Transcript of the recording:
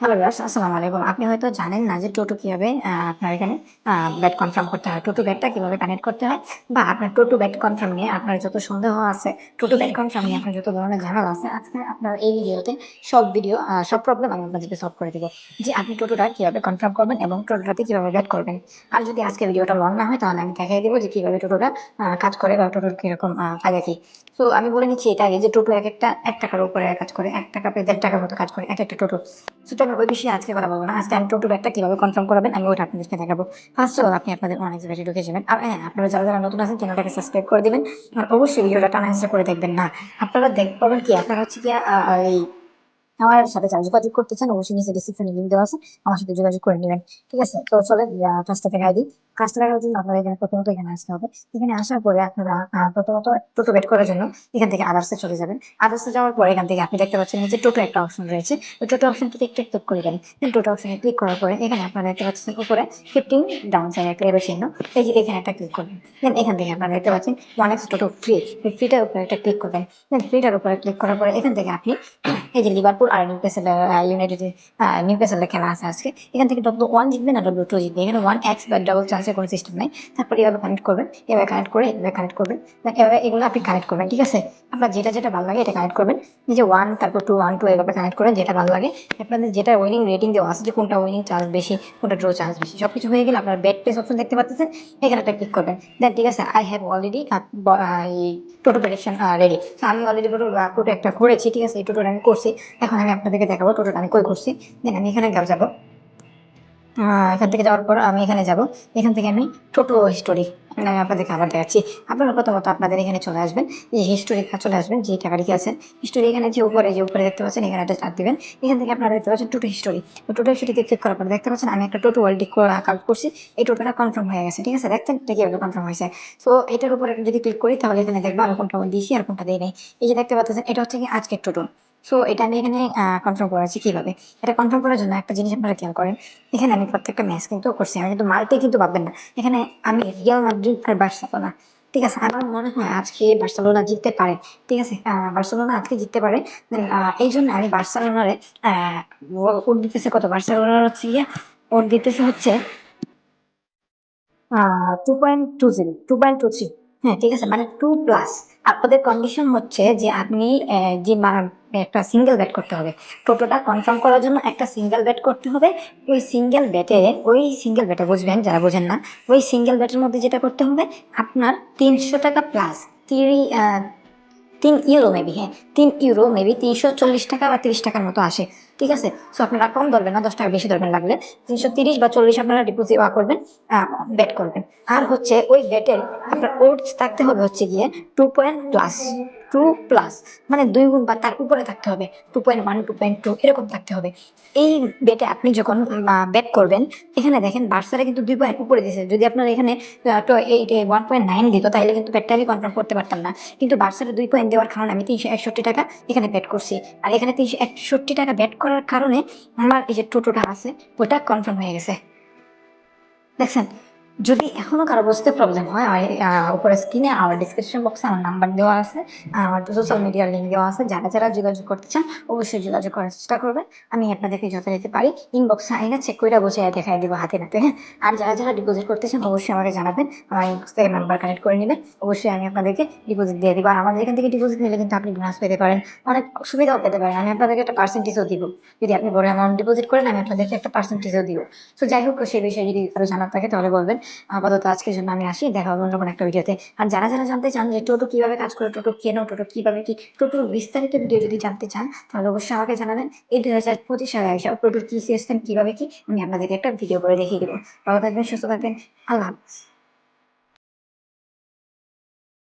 Hello viewers আসসালামু আলাইকুম। আপনি হয়তো জানেন না যে টোটো কীভাবে আপনার এখানে ব্যাট কনফার্ম করতে হয়। টোটো ব্যাটটা কীভাবে কানেক্ট করতে হয় বা আপনার টোটো ব্যাট কনফার্ম নিয়ে আপনার যত সন্দেহ আছে, টোটো ব্যাট কনফার্ম নিয়ে আপনার যত ধরনের ঝামেলা আছে, আজকে আপনার এই ভিডিওতে সব ভিডিও সব প্রবলেম আমি আপনাদেরকে সলভ করে দিব। যে আপনি টোটোটা কীভাবে কনফার্ম করবেন এবং টোটোটাতে কীভাবে ব্যাট করবেন। আর যদি আজকে ভিডিওটা লং না হয় তাহলে আমি দেখাই দিব যে কীভাবে টোটোটা কাজ করে বা টোটোর কীরকম কাজে কি। সো আমি বলে নিচ্ছি এটা আগে যে টোটো এক একটা এক টাকার উপরে কাজ করে। ৳১ পে ৳১.৫ মতো কাজ করে এক একটা টোটো। চলুন ওই বিষয়ে আজকে কথা বলব না। আজকে আমি টোটো ব্যাগটা কীভাবে কনফার্ম করাবেন আমি ওটা আপনাদেরকে দেখাবো। ফার্স্ট অফ অল আপনি আপনাদের অনেক জায়গায় ঢুকে যাবেন। আর হ্যাঁ, আপনারা যারা, যারা নতুন আছেন চ্যানেলটাকে সাবস্ক্রাইব করে দিবেন। আর অবশ্যই ভিডিওটা টানা করে দেখবেন না। আপনারা দেখ পাবেন কি আপনারা হচ্ছে কি এই আমার সাথে যারা যোগাযোগ করতে চান অবশ্যই নিচে ডেসক্রিপশনে লিংক দেওয়া আছে। আমার সাথে যোগাযোগ করে নেবেন ঠিক আছে? তো চলেন আ কাজটা দেখাই দিই। কাজটা দেখার জন্য আপনারা এখানে প্রথমত এখানে আসতে হবে। এখানে আসার পরে আপনারা প্রথমত টোটো বের করার জন্য এখান থেকে আদার্সে চলে যাবেন। আদার্সে যাওয়ার পরে এখান থেকে আপনি দেখতে পাচ্ছেন যে টোটো একটা অপশন রয়েছে। ওই টোটো অপশনটাতে একটু ক্লিক করে দেন। টোটো অপশনে ক্লিক করার পরে এখানে আপনারা দেখতে পাচ্ছেন উপরে 15 ডাউন সাইড একটা এরো চিহ্ন। এই যে এখানে একটা ক্লিক করবেন। দেন এখান থেকে আপনারা দেখতে পাচ্ছেন এক্স টোটো ফ্রি। ফ্রিটার উপরে একটা ক্লিক করবেন। দেন ফ্রিটার উপরে ক্লিক করার পরে এখান থেকে আপনি, এই যে লিভারপুল আর নিউক্যাসল আ ইউনাইটেড আ নিউক্যাসলের খেলা আছে আজকে। এখান থেকে W1 জিতবে না W2 জিতবে। এখানে 1x বা ডাবল চান্সের কোনো সিস্টেম নাই। তারপর এভাবে কানেক্ট করবেন। এভাবে কানেক্ট করে এভাবে কানেক্ট করবেন। এভাবে এগুলো আপনি কানেক্ট করবেন। ঠিক আছে? আপনার যেটা, যেটা ভালো লাগে এটা কানেক্ট করবেন। যে 1 তারপর 2, 1, 2 এভাবে কানেক্ট করেন যেটা ভালো লাগে। আপনাদের যেটা উইনিং রেটিং দেওয়া আছে যে কোনটা উইনিং চান্স বেশি, কোনটা ড্র চান্স বেশি। সবকিছু হয়ে গেলে আপনার বেট প্লেস অপশন দেখতে পাচ্ছেন। এখানে একটা ক্লিক করবেন। দেন ঠিক আছে I have already toto prediction ready. আমি অলরেডি টোটো টোটো একটা করেছি। ঠিক আছে? এই টোটোটা আমি করছি। এখন আমি আপনাদেরকে দেখাবো টোটোটা আমি কই করছি। দেন আমি এখানে যাব এখান থেকে যাওয়ার পর আমি এখানে যাব। এখান থেকে আমি টোটো হিস্টোরি আমি আপনাদেরকে আবার দেখাচ্ছি। আপনারা প্রথমত আপনাদের এখানে চলে আসবেন। যে হিস্টোরি চলে আসবেন, যে টাকা লিখে হিস্টোরি এখানে যে উপরে যে উপরে দেখতে পাচ্ছেন, এখানে একটা চাপ দিবেন। এখান থেকে আপনারা দেখতে পাচ্ছেন টোটো হিস্টোরি। টোটো হিস্টোরিতে ক্লিক করার পর দেখতে পাচ্ছেন আমি একটা টোটো অলরেডি কাউন্ট করছি। এই টোটোটা কনফার্ম হয়ে গেছে। ঠিক আছে? দেখছেন এটা কীভাবে কনফার্ম হয়েছে। সো এটার উপরে যদি ক্লিক করি, তাহলে এখানে দেখব আমি কোনটা দিয়েছি আর কোনটা দেই নাই। এই যে দেখতে পাচ্ছেন, এটা হচ্ছে কি আজকের টোটো। সো এটা আমি এখানে কনফার্ম করেছি কীভাবে? এটা কনফার্ম করার জন্য একটা জিনিস আপনারা খেয়াল করেন। এখানে আমি প্রত্যেকটা ম্যাচ কিন্তু করছি। আমি কিন্তু মাল্টি কিন্তু পাবেন না। এখানে আমি রিয়াল মাদ্রিদ আর বার্সেলোনা। ঠিক আছে? আমার মনে হয় আজকে বার্সেলোনা জিততে পারে। ঠিক আছে? বার্সেলোনা আজকে জিততে পারে। এই জন্য আমি বার্সেলোনারে ওট দিতেছে কত? বার্সেলোনার হচ্ছে গিয়ে ওট দিতেছে হচ্ছে আ 2.20 2.23 হ্যাঁ, ঠিক আছে? মানে টু প্লাস। আপনাদের কন্ডিশন হচ্ছে যে আপনি যে একটা সিঙ্গেল ব্যাট করতে হবে। টোটোটা কনফার্ম করার জন্য একটা সিঙ্গেল ব্যাট করতে হবে। ওই সিঙ্গেল ব্যাটে ওই সিঙ্গেল ব্যাটে বুঝবেন যারা বোঝেন না, ওই সিঙ্গেল ব্যাটের মধ্যে যেটা করতে হবে আপনার ৳৩০০ প্লাস তিরি ৩ ইউরো মেবি হ্যাঁ, তিন ইউরো মেবি ৳৩৪০ বা তিরিশ টাকার মতো আসে। ঠিক আছে? সো আপনারা কম ধরবেন না, ৳১০ বেশি ধরবেন লাগলে। ৩৩০ বা ৪০ আপনারা ডিপোজিট করবেন, ব্যাট করবেন। আর হচ্ছে ওই বেটের আপনার ওটস থাকতে হবে হচ্ছে গিয়ে টু পয়েন্ট প্লাস 2 প্লাস মানে ২ গুণ বা তার উপরে থাকতে হবে। 2.1, 2.2 এরকম থাকতে হবে। এই বেটে আপনি যখন বেট করবেন, এখানে দেখেন বার্সারা কিন্তু ২ পয়েন্ট উপরে দিছে। যদি আপনার এখানে আ ট এইট 1.9 দিত তাইলে কিন্তু বেটটা আমি কনফার্ম করতে পারতাম না। কিন্তু বার্সারা দুই পয়েন্ট দেওয়ার কারণে আমি ৳৩৬১ এখানে ব্যাট করছি। আর এখানে তিনশো একষট্টি টাকা ব্যাট করার কারণে আমার এই যে টোটোটা আছে ওটা কনফার্ম হয়ে গেছে। দেখছেন? যদি এখনও কারও বুঝতে প্রবলেম হয় উপরে স্ক্রিনে আমার ডেসক্রিপশন বক্সে আমার নাম্বার দেওয়া আছে। আমার সোশ্যাল মিডিয়ার লিঙ্ক দেওয়া আছে। যারা, যারা যোগাযোগ করতে চান অবশ্যই যোগাযোগ করার চেষ্টা করবেন। আমি আপনাদেরকে যত যথারীতি পারি ইনবক্সে আইনা চেক করে বসে দেখায় দিব হাতে নাতে, হ্যাঁ? আর যারা, যারা ডিপোজিট করতে চান অবশ্যই আমাকে জানাবেন। আমার ইনবক্স থেকে নাম্বার কানেক্ট করে নিবেন। অবশ্যই আমি আপনাদেরকে ডিপোজিট দিয়ে দিব। আর আমাদের এখান থেকে ডিপোজিট নিলে কিন্তু আপনি বোনাস পেতে পারেন। অনেক সুবিধাও পেতে পারেন। আমি আপনাদেরকে একটা পার্সেন্টেজও দিব। যদি আপনি বড় অ্যামাউন্ট ডিপোজিট করেন আমি আপনাদেরকে একটা পার্সেন্টেজও দিব। সো যাই হোক সে বিষয়ে যদি কারও জানার থাকে তাহলে বলবেন। আপাতত আজকের জন্য আমি আসি। দেখা হবে অন্য একটা ভিডিওতে। আর যারা, যারা জানতে চান যে টোটো কীভাবে কাজ করে, টোটো কেন, টোটো কীভাবে কি, টোটোর বিস্তারিত ভিডিও যদি জানতে চান তাহলে অবশ্যই আমাকে জানাবেন। এই ২০২৫ সালে আইসা টোটোর কি সিস্টেম কীভাবে কি আমি আপনাদেরকে একটা ভিডিও করে দেখিয়ে দেবো ভালো থাকবেন, সুস্থ থাকবেন। আল্লাহ হাফেজ।